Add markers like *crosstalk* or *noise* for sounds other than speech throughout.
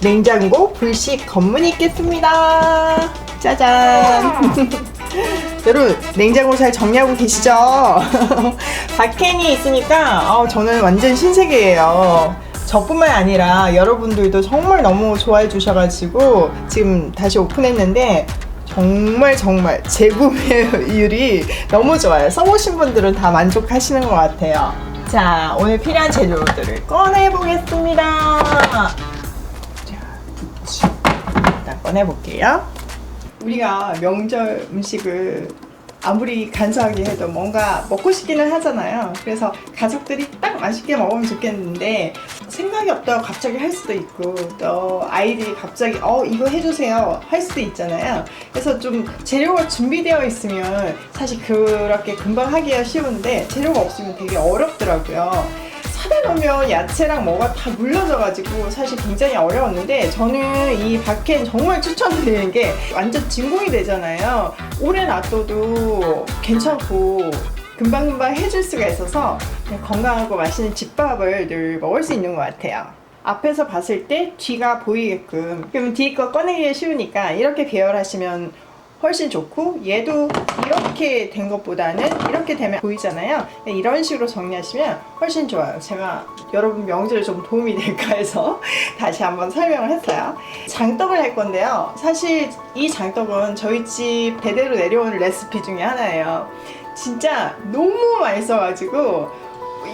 냉장고 불식 검문이 있겠습니다. 짜잔. *laughs* 여러분 냉장고 잘 정리하고 계시죠? *laughs* 박캔이 있으니까 어, 저는 완전 신세계예요. 저뿐만 아니라 여러분들도 정말 너무 좋아해 주셔가지고 지금 다시 오픈했는데 정말 정말 재구매율이 *laughs* 너무 좋아요. 써보신 분들은 다 만족하시는 것 같아요. 자 오늘 필요한 재료들을 꺼내 보겠습니다. 자 부추 일단 꺼내 볼게요. 우리가 명절 음식을 아무리 간소하게 해도 뭔가 먹고 싶기는 하잖아요. 그래서 가족들이 딱 맛있게 먹으면 좋겠는데 생각이 없다고 갑자기 할 수도 있고 또 아이들이 갑자기 어 이거 해주세요 할 수도 있잖아요. 그래서 좀 재료가 준비되어 있으면 사실 그렇게 금방 하기가 쉬운데 재료가 없으면 되게 어렵더라고요. 사다 놓으면 야채랑 뭐가 다 물러져가지고 사실 굉장히 어려웠는데 저는 이 박캔 정말 추천드리는 게 완전 진공이 되잖아요. 오래 놔둬도 괜찮고 금방금방 해줄 수가 있어서 건강하고 맛있는 집밥을 늘 먹을 수 있는 것 같아요. 앞에서 봤을 때 뒤가 보이게끔 그러면 뒤거 꺼내기 쉬우니까 이렇게 배열하시면 훨씬 좋고 얘도 이렇게 된 것보다는 이렇게 되면 보이잖아요. 이런 식으로 정리하시면 훨씬 좋아요. 제가 여러분 명절에 좀 도움이 될까 해서 *laughs* 다시 한번 설명을 했어요. 장떡을 할 건데요. 사실 이 장떡은 저희 집 대대로 내려오는 레시피 중에 하나예요. 진짜 너무 맛있어가지고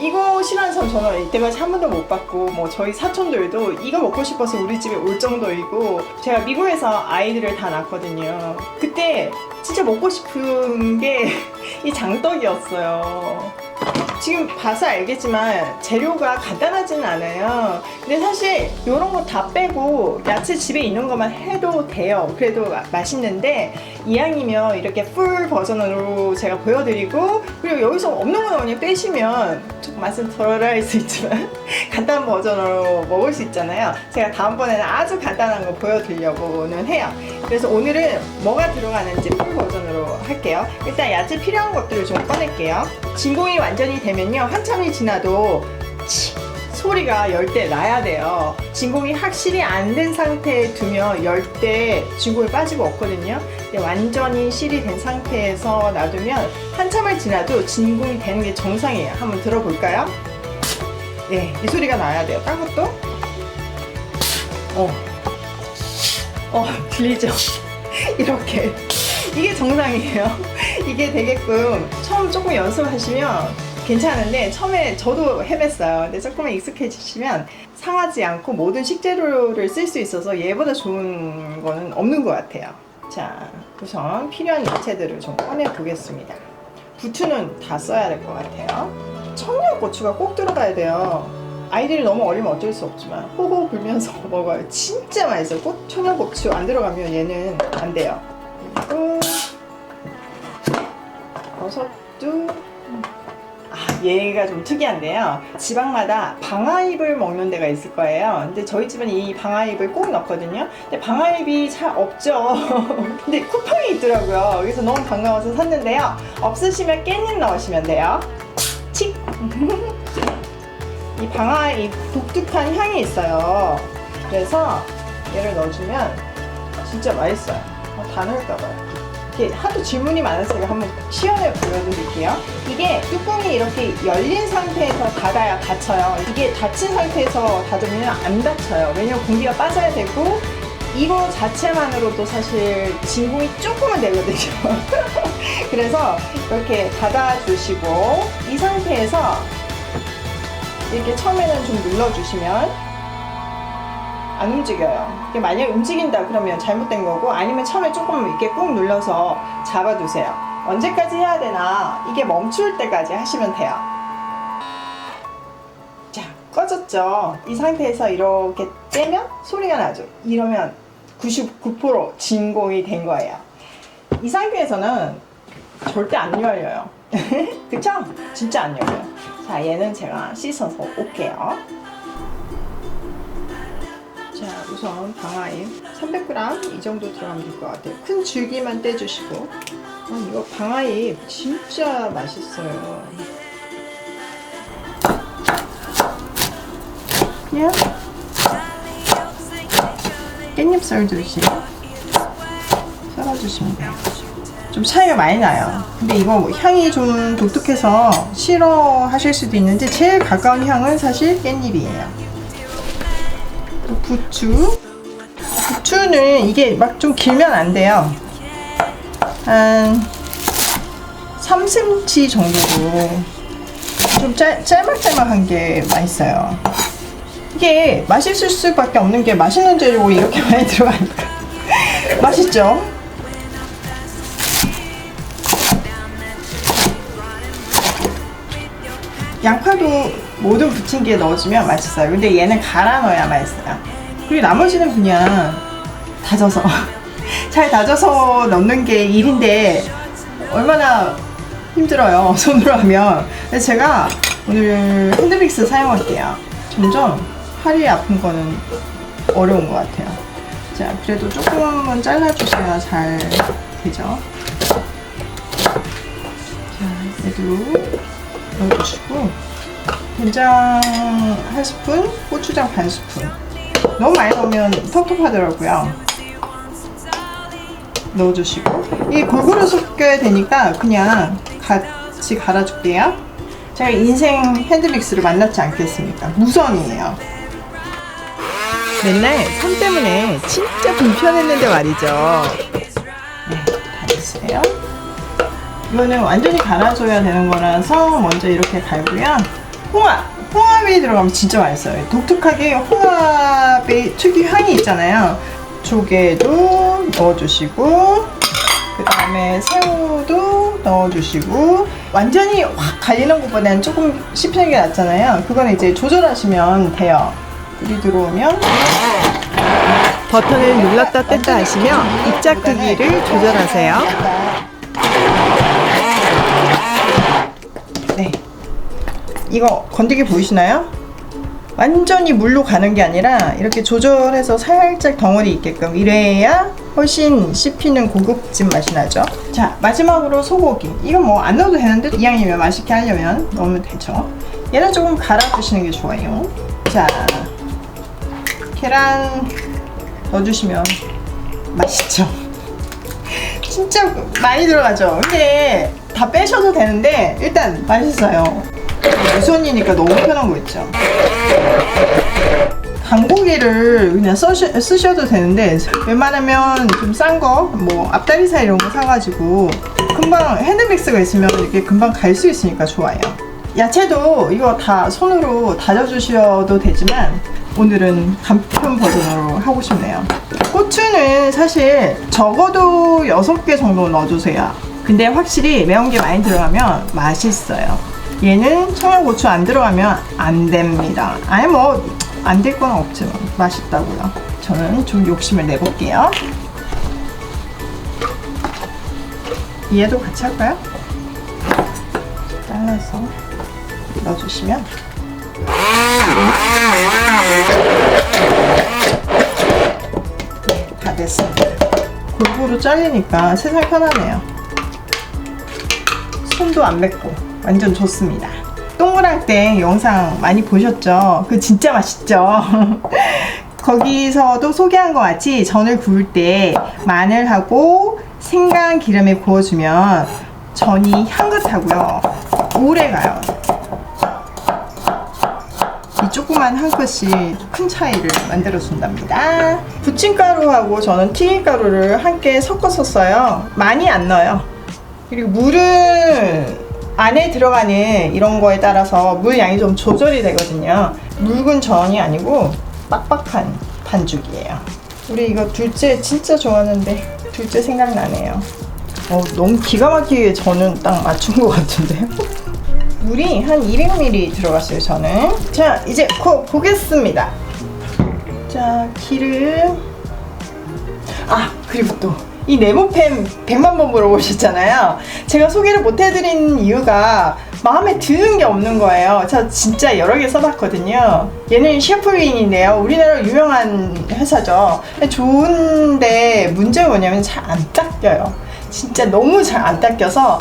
이거 싫어하는 사람 저는 이때까지 한 번도 못 봤고 뭐 저희 사촌들도 이거 먹고 싶어서 우리 집에 올 정도이고 제가 미국에서 아이들을 다 낳았거든요. 그때 진짜 먹고 싶은 게 *laughs* 이 장떡이었어요 지금 봐서 알겠지만 재료가 간단하지는 않아요. 근데 사실 이런 거 다 빼고 야채 집에 있는 것만 해도 돼요. 그래도 마- 맛있는데 이왕이면 이렇게 풀 버전으로 제가 보여드리고 그리고 여기서 없는 거 그냥 빼시면 좀 맛은 덜할 수 있지만 *laughs* 간단한 버전으로 먹을 수 있잖아요. 제가 다음번에는 아주 간단한 거 보여드리려고는 해요. 그래서 오늘은 뭐가 들어가는지 풀 버전으로 할게요. 일단 야채 필요한 것들을 좀 꺼낼게요. 진공이 완전히 되면요. 한참이 지나도 치 소리가 열때 나야 돼요. 진공이 확실히 안 된 상태에 두면 열때 진공이 빠지고 없거든요. 근데 완전히 실이 된 상태에서 놔두면 한참을 지나도 진공이 되는 게 정상이에요. 한번 들어볼까요? 네, 이 소리가 나야 돼요. 딴 것도? 어. 어, 들리죠? *laughs* 이렇게. 이게 정상이에요. *laughs* 이게 되게끔 처음 조금 연습하시면 괜찮은데 처음에 저도 헤맸어요. 근데 조금만 익숙해지시면 상하지 않고 모든 식재료를 쓸 수 있어서 얘보다 좋은 거는 없는 것 같아요. 자, 우선 필요한 야채들을 좀 꺼내 보겠습니다. 부추는 다 써야 될 것 같아요. 청양 고추가 꼭 들어가야 돼요. 아이들이 너무 어리면 어쩔 수 없지만 호호 불면서 *laughs* 먹어요. 진짜 맛있어요. 꼭 청양 고추 안 들어가면 얘는 안 돼요. 그리고 버섯도 아, 얘가 좀 특이한데요. 지방마다 방아잎을 먹는 데가 있을 거예요. 근데 저희 집은 이 방아잎을 꼭 넣거든요. 근데 방아잎이 잘 없죠. *laughs* 근데 쿠팡이 있더라고요. 그래서 너무 반가워서 샀는데요. 없으시면 깻잎 넣으시면 돼요. 칙! *laughs* 이 방아잎 독특한 향이 있어요. 그래서 얘를 넣어주면 진짜 맛있어요. 어, 다 넣을까봐요. 이렇게 하도 질문이 많아서 제가 한번 시연해 보여드릴게요. 이게 뚜껑이 이렇게 열린 상태에서 닫아야 닫혀요. 이게 닫힌 상태에서 닫으면 안 닫혀요. 왜냐면 공기가 빠져야 되고 이거 자체만으로도 사실 진공이 조금은 되거든요. *laughs* 그래서 이렇게 닫아주시고 이 상태에서 이렇게 처음에는 좀 눌러주시면 안 움직여요. 이게 만약 움직인다 그러면 잘못된 거고 아니면 처음에 조금 이렇게 꾹 눌러서 잡아두세요. 언제까지 해야 되나 이게 멈출 때까지 하시면 돼요. 자 꺼졌죠. 이 상태에서 이렇게 떼면 소리가 나죠. 이러면 99% 진공이 된 거예요. 이 상태에서는 절대 안 열려요. *laughs* 그쵸? 진짜 안 열려요. 자 얘는 제가 씻어서 올게요. 자, 우선 방아잎 300g 이 정도 들어가면 될 것 같아요. 큰 줄기만 떼주시고. 아, 이거 방아잎 진짜 맛있어요. 그냥 깻잎 썰듯이 썰어주시면 돼요. 좀 차이가 많이 나요. 근데 이거 뭐 향이 좀 독특해서 싫어하실 수도 있는데 제일 가까운 향은 사실 깻잎이에요. 또 부추. 부추는 이게 막 좀 길면 안 돼요. 한 3cm 정도로 좀 짤, 짤막짤막한 게 맛있어요. 이게 맛있을 수밖에 없는 게 맛있는 재료 이렇게 *laughs* 많이 들어가니까 맛있죠? 양파도 모든 부침개에 넣어주면 맛있어요. 근데 얘는 갈아 넣어야 맛있어요. 그리고 나머지는 그냥 다져서 *laughs* 잘 다져서 넣는 게 일인데 얼마나 힘들어요. *laughs* 손으로 하면. 그래서 제가 오늘 핸드믹스 사용할게요. 점점 팔이 아픈 거는 어려운 것 같아요. 자 그래도 조금은 잘라주셔야 잘 되죠? 자 얘도 넣어주시고 된장 한 스푼 고추장 반 스푼. 너무 많이 넣으면 텁텁하더라고요. 넣어주시고. 이게 골고루 섞여야 되니까 그냥 같이 갈아줄게요. 제가 인생 핸드믹스를 만났지 않겠습니까? 무선이에요. 맨날 손 때문에 진짜 불편했는데 말이죠. 네, 다 됐어요. 이거는 완전히 갈아줘야 되는 거라서 먼저 이렇게 갈고요 홍합 홍합이 들어가면 진짜 맛있어요. 독특하게 홍합의 특유 향이 있잖아요. 조개도 넣어주시고 그 다음에 새우도 넣어주시고 완전히 확 갈리는 것보다는 조금 씹히는 게 낫잖아요. 그거는 이제 조절하시면 돼요. 불이 들어오면 버튼을 눌렀다 뗐다 하시며 입자 크기를 조절하세요. 이거 건더기 보이시나요? 완전히 물로 가는 게 아니라 이렇게 조절해서 살짝 덩어리 있게끔 이래야 훨씬 씹히는 고급진 맛이 나죠. 자 마지막으로 소고기. 이건 뭐 안 넣어도 되는데 이왕이면 맛있게 하려면 넣으면 되죠. 얘는 조금 갈아주시는 게 좋아요. 자 계란 넣어주시면 맛있죠. *laughs* 진짜 많이 들어가죠. 근데 다 빼셔도 되는데 일단 맛있어요. 무선이니까 너무 편한 거 있죠. 강고기를 그냥 써시, 쓰셔도 되는데 웬만하면 좀 싼 거, 뭐 앞다리살 이런 거 사가지고 금방 핸드믹스가 있으면 이렇게 금방 갈 수 있으니까 좋아요. 야채도 이거 다 손으로 다져주셔도 되지만 오늘은 간편 버전으로 하고 싶네요. 고추는 사실 적어도 6개 정도 넣어주세요. 근데 확실히 매운 게 많이 들어가면 맛있어요. 얘는 청양고추 안 들어가면 안 됩니다. 아니 뭐 안 될 건 없지만 맛있다고요. 저는 좀 욕심을 내볼게요. 얘도 같이 할까요? 잘라서 넣어주시면 네, 다 됐습니다. 골고루 잘리니까 세상 편하네요. 손도 안 맵고 완전 좋습니다. 동그랑땡 영상 많이 보셨죠? 그 진짜 맛있죠? *laughs* 거기서도 소개한 것 같이 전을 구울 때 마늘하고 생강 기름에 구워주면 전이 향긋하고요. 오래 가요. 이 조그만 한 컷이 큰 차이를 만들어 준답니다. 부침가루하고 저는 튀김가루를 함께 섞어서 써요. 많이 안 넣어요. 그리고 물은 안에 들어가는 이런 거에 따라서 물 양이 좀 조절이 되거든요. 묽은 전이 아니고 빡빡한 반죽이에요. 우리 이거 둘째 진짜 좋아하는데 둘째 생각나네요. 어, 너무 기가 막히게 저는 딱 맞춘 것 같은데요. *laughs* 물이 한 200ml 들어갔어요, 저는. 자, 이제 고, 보겠습니다. 자, 기름. 아, 그리고 또. 이 네모펜 100만 번 물어보셨잖아요. 제가 소개를 못 해드린 이유가 마음에 드는 게 없는 거예요. 저 진짜 여러 개 써봤거든요. 얘는 셰프윈인데요. 우리나라 유명한 회사죠. 좋은데 문제가 뭐냐면 잘 안 닦여요. 진짜 너무 잘 안 닦여서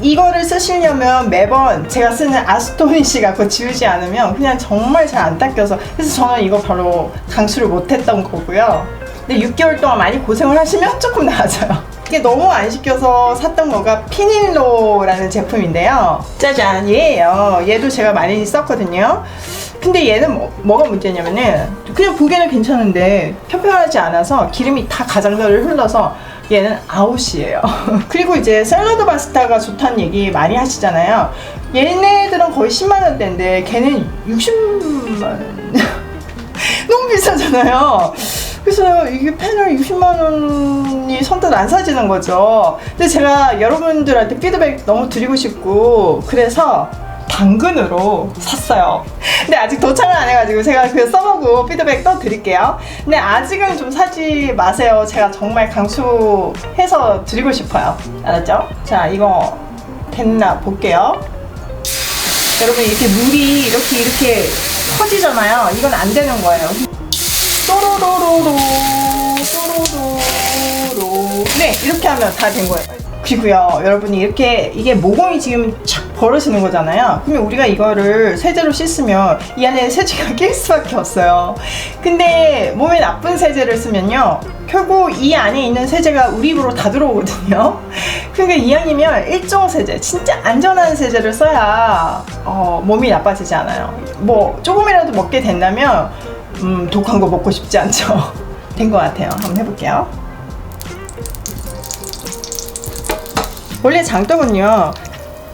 이거를 쓰시려면 매번 제가 쓰는 아스토니시 갖고 지우지 않으면 그냥 정말 잘 안 닦여서 그래서 저는 이거 바로 강수를 못했던 거고요. 근데 6개월 동안 많이 고생을 하시면 조금 나아져요. 이게 너무 안 시켜서 샀던 거가 피닐로라는 제품인데요. 짜잔, 얘예요. 얘도 제가 많이 썼거든요. 근데 얘는 뭐, 뭐가 문제냐면은 그냥 보기에는 괜찮은데 편편하지 않아서 기름이 다 가장자리를 흘러서 얘는 아웃이에요. *laughs* 그리고 이제 샐러드 파스타가 좋다는 얘기 많이 하시잖아요. 얘네들은 거의 10만 원대인데 걔는 60만 원. *laughs* 너무 비싸잖아요. 그래서 이게 펜을 60만 원이 선뜻 안 사지는 거죠. 근데 제가 여러분들한테 피드백 너무 드리고 싶고 그래서 당근으로 샀어요. 근데 아직 도착을 안 해가지고 제가 그 써보고 피드백 또 드릴게요. 근데 아직은 좀 사지 마세요. 제가 정말 강추해서 드리고 싶어요. 알았죠? 자, 이거 됐나 볼게요. 여러분 이렇게 물이 이렇게 이렇게 퍼지잖아요. 이건 안 되는 거예요. 또로로로로 또로로로 네 이렇게 하면 다 된 거예요. 그리고요 여러분이 이렇게 이게 모공이 지금 착 벌어지는 거잖아요. 그러면 우리가 이거를 세제로 씻으면 이 안에 세제가 낄 수밖에 없어요. 근데 몸에 나쁜 세제를 쓰면요 결국 이 안에 있는 세제가 우리 입으로 다 들어오거든요. *laughs* 그러니까 이왕이면 일종 세제, 진짜 안전한 세제를 써야 어, 몸이 나빠지지 않아요. 뭐 조금이라도 먹게 된다면 음, 독한 거 먹고 싶지 않죠. *laughs* 된 것 같아요. 한번 해볼게요. 원래 장떡은요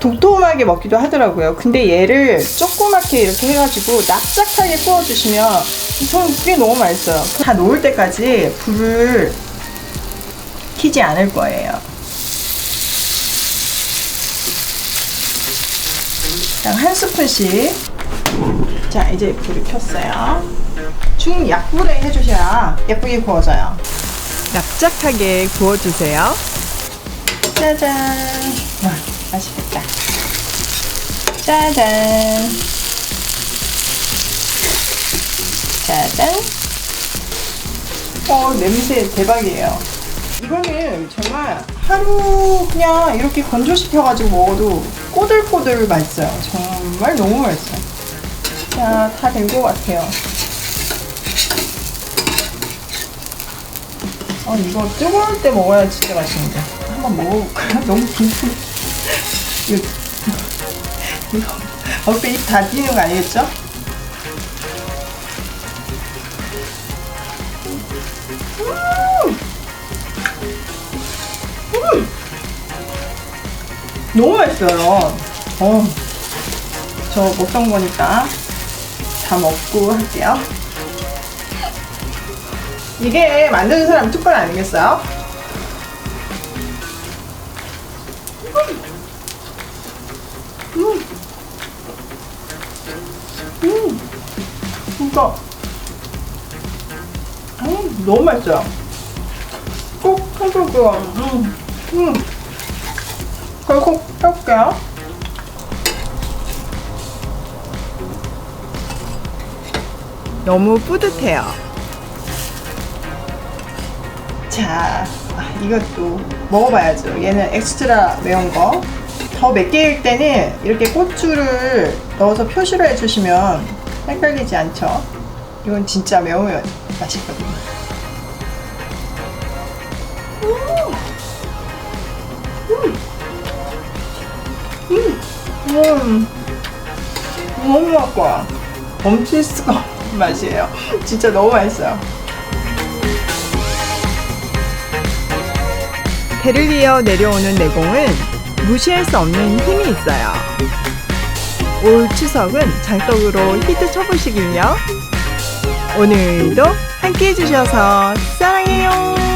도톰하게 먹기도 하더라고요. 근데 얘를 조그맣게 이렇게 해가지고 납작하게 구워주시면 저는 그게 너무 맛있어요. 다 녹을 때까지 불을 켜지 않을 거예요. 한 스푼씩. 자, 이제 불을 켰어요. 중약불에 해주셔야 예쁘게 구워져요. 납작하게 구워주세요. 짜잔. 와, 맛있겠다. 짜잔. 짜잔. 어, 냄새 대박이에요. 이거는 정말 하루 그냥 이렇게 건조시켜가지고 먹어도 꼬들꼬들 맛있어요. 정말 너무 맛있어요. 자, 다 된 것 같아요. 어, 이거 뜨거울 때 먹어야 진짜 맛있는데. 한번 먹어볼까요? *laughs* 너무 궁금해. 이거, 이거, 어깨 입다 뛰는 거 아니겠죠? 음! 음! 너무 맛있어요. 어, 저 먹던 거니까 다 먹고 할게요. 이게 만드는 사람 특권 아니겠어요? 진짜. 음, 너무 맛있어요. 꼭 해볼게요. 음. 음. 그걸 꼭 해볼게요. 너무 뿌듯해요. 자, 아, 이것도 먹어봐야죠. 얘는 엑스트라 매운 거. 더 맵게일 때는 이렇게 고추를 넣어서 표시를 해주시면 헷갈리지 않죠. 이건 진짜 매우면 맛있거든요. 음, 음, 음, 너무 맛있어요. 멈출 수가 없는 맛이에요. 진짜 너무 맛있어요. 배를 이어 내려오는 내공은 무시할 수 없는 힘이 있어요. 올 추석은 장떡으로 히트 쳐보시길요. 오늘도 함께 해주셔서 사랑해요.